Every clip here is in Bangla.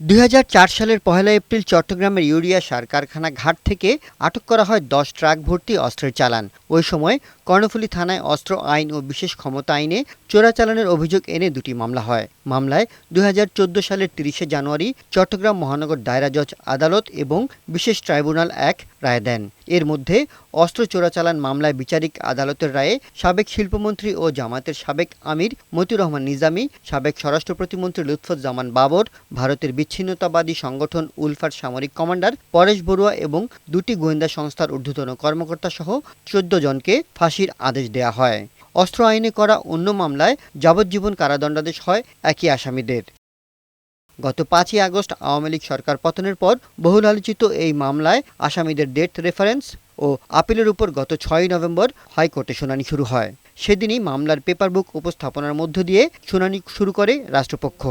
দুই হাজার চার সালের পহেলা এপ্রিল চট্টগ্রামের ইউরিয়া সার কারখানা ঘাট থেকে আটক করা হয় দশ ট্রাক ভর্তি অস্ত্রের চালান। ওই সময় কর্ণফুলী থানায় অস্ত্র আইন ও বিশেষ ক্ষমতা আইনে চোরাচালানের অভিযোগ এনে দুটি মামলা হয়। মামলায় দুই হাজার চোদ্দ সালের তিরিশে জানুয়ারি চট্টগ্রাম মহানগর দায়রা জজ আদালত এবং বিশেষ ট্রাইব্যুনাল এক রায় দেন। এর মধ্যে অস্ত্র চোরাচালান মামলায় বিচারিক আদালতের রায়ে সাবেক শিল্পমন্ত্রী ও জামাতের সাবেক আমির মতিউর রহমান নিজামী, সাবেক স্বরাষ্ট্র প্রতিমন্ত্রী লুৎফুজ্জামান বাবর, ভারতের বিচ্ছিন্নতাবাদী সংগঠন উলফার সামরিক কমান্ডার পরেশ বড়ুয়া এবং দুটি গোয়েন্দা সংস্থার ঊর্ধ্বতন কর্মকর্তা সহ চোদ্দ জনকে ফাঁসির আদেশ দেয়া হয়। অস্ত্র আইনে করা অন্য মামলায় যাবজ্জীবন কারাদণ্ডাদেশ হয় একই আসামিদের। গত পাঁচই আগস্ট আওয়ামী লীগ সরকার পতনের পর বহুল আলোচিত এই মামলায় আসামিদের ডেথ রেফারেন্স ও আপিলের উপর গত ছয়ই নভেম্বর হাইকোর্টে শুনানি শুরু হয়। সেদিনই মামলার পেপার বুক উপস্থাপনার মধ্য দিয়ে শুনানি শুরু করে রাষ্ট্রপক্ষ।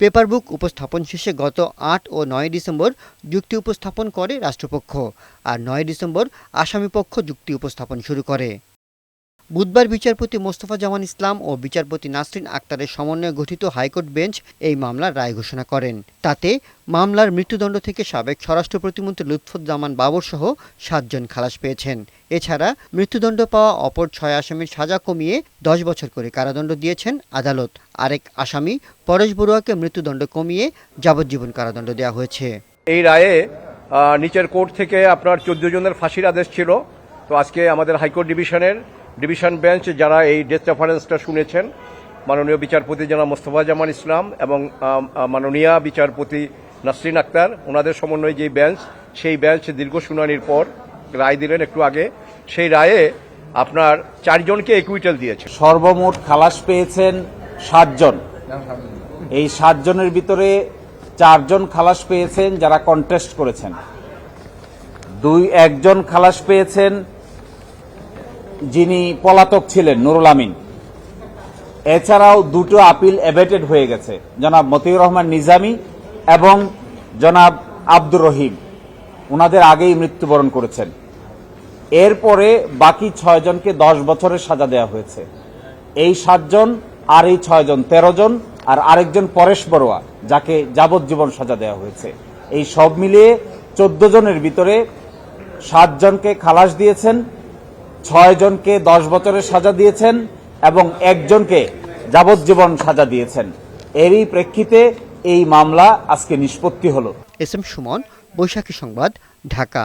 পেপার বুক উপস্থাপন শেষে গত আট ও নয় ডিসেম্বর যুক্তি উপস্থাপন করে রাষ্ট্রপক্ষ আর নয় ডিসেম্বর আসামিপক্ষ যুক্তি উপস্থাপন শুরু করে। বুধবার বিচারপতি মোস্তফা জামান ইসলাম ও বিচারপতি নাসরিন আক্তারের সমন্বয়ে গঠিত হাইকোর্ট বেঞ্চ এই মামলার রায় ঘোষণা করেন। তাতে মামলার মৃত্যুদণ্ড থেকে সাবেক স্বরাষ্ট্র প্রতিমন্ত্রী লুৎফুজ্জামান বাবর সহ সাতজন খালাস পেয়েছেন। এছাড়া মৃত্যুদণ্ড পাওয়া অপর ছয় আসামির সাজা কমিয়ে দশ বছর করে কারাদণ্ড দিয়েছেন আদালত। আরেক আসামি পরেশ বড়ুয়াকে মৃত্যুদণ্ড কমিয়ে যাবজ্জীবন কারাদণ্ড দেওয়া হয়েছে। এই রায়ে নিচের কোর্ট থেকে আপনার চোদ্দ জনের ফাঁসির আদেশ ছিল। তো আজকে আমাদের হাইকোর্ট ডিভিশনের ডিভিশন বেঞ্চ যারা এই ডেথ রেফারেন্সটা শুনেছেন, মাননীয় বিচারপতি জনাব মোস্তফা জামান ইসলাম এবং মাননীয় বিচারপতি নাসরিন আক্তার, ওনাদের সমন্বয়ে যে বেঞ্চ, সেই বেঞ্চ দীর্ঘ শুনানির পর রায় দিলেন একটু আগে। সেই রায়ে আপনার চারজনকে একুইটাল দিয়েছে। সর্বমোট খালাস পেয়েছেন সাতজন। এই সাতজনের ভিতরে চারজন খালাস পেয়েছেন যারা কন্টেস্ট করেছেন। দুই, একজন খালাস পেয়েছেন যিনি পলাতক ছিলেন, নুরুল আমিন। এছাড়াও দুটো আপিল এভেটেড হয়ে গেছে, জনাব মতিউর রহমান নিজামি এবং জনাব আব্দুর রহিম। ওনাদের আগেই মৃত্যুবরণ করেছেন। এরপরে বাকি ছয়জনকে দশ বছরের সাজা দেওয়া হয়েছে। এই সাতজন আর এই ছয়জন তেরো জন আর আরেকজন পরেশ বড়ুয়া, যাকে যাবজ্জীবন সাজা দেওয়া হয়েছে। এই সব মিলিয়ে চোদ্দ জনের ভিতরে সাতজনকে খালাস দিয়েছেন ছয় জনকে দশ বছরের সাজা দিয়েছেন এবং একজনকে যাবজ্জীবন সাজা দিয়েছেন। এরই প্রেক্ষিতে এই মামলা আজকে নিষ্পত্তি হলো। এস এম সুমন, বৈশাখী সংবাদ, ঢাকা।